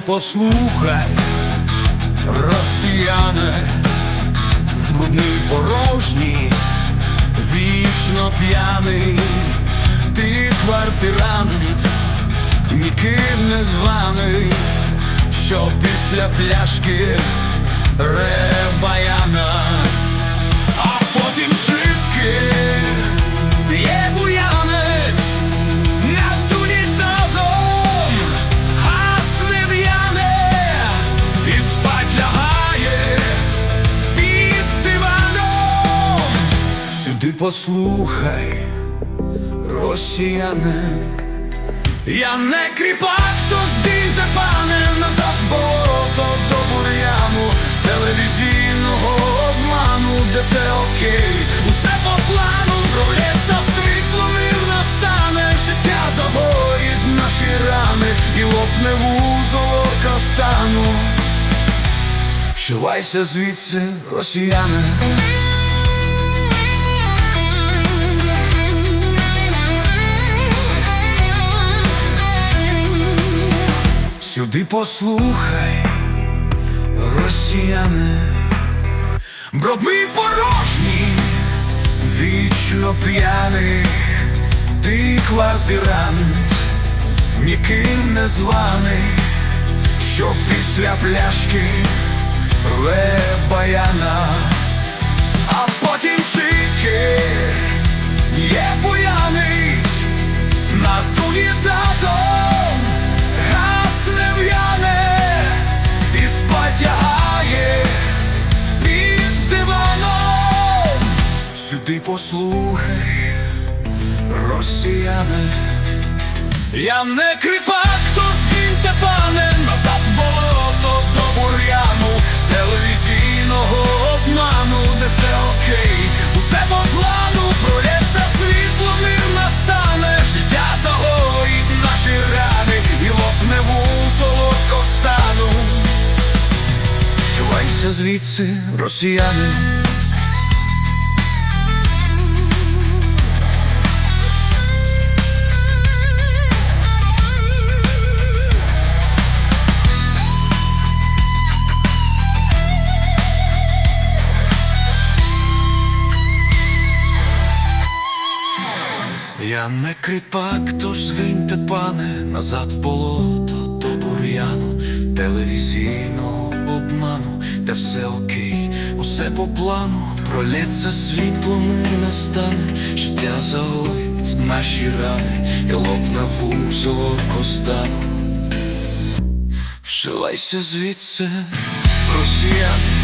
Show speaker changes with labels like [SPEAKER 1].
[SPEAKER 1] послухай, росіяне, брудний порожній, вічно п'яний, ти квартирант, ніким не званий, що після пляшки ребаяна, послухай, росіяне, я не кріпак, то здійте пане назад болото до бур'яну телевізійного обману, де все окей, усе по плану, пролється світло, мир настане, життя загоїть наші рани і лопне вузол стану. Вшивайся звідси, росіяни. Послухай, росіяни, Броби порожні, вічно п'яний, ти квартирант, ніким не званий, що після пляшки рве баяна, а потім шики є буянить над унітазом, і спотягає під диваном. Сюди послухай, росіяни, я не кріпак, Чувайся звідси, росіяни. Я не кріпак, тож згиньте, пане, назад в болото до бур'яну, телевізійного обману, де все окей, усе по плану, пролється світло, мир настане, життя загоїть наші рани, і лопне вузол костану. Вшивайся звідси, росіяни.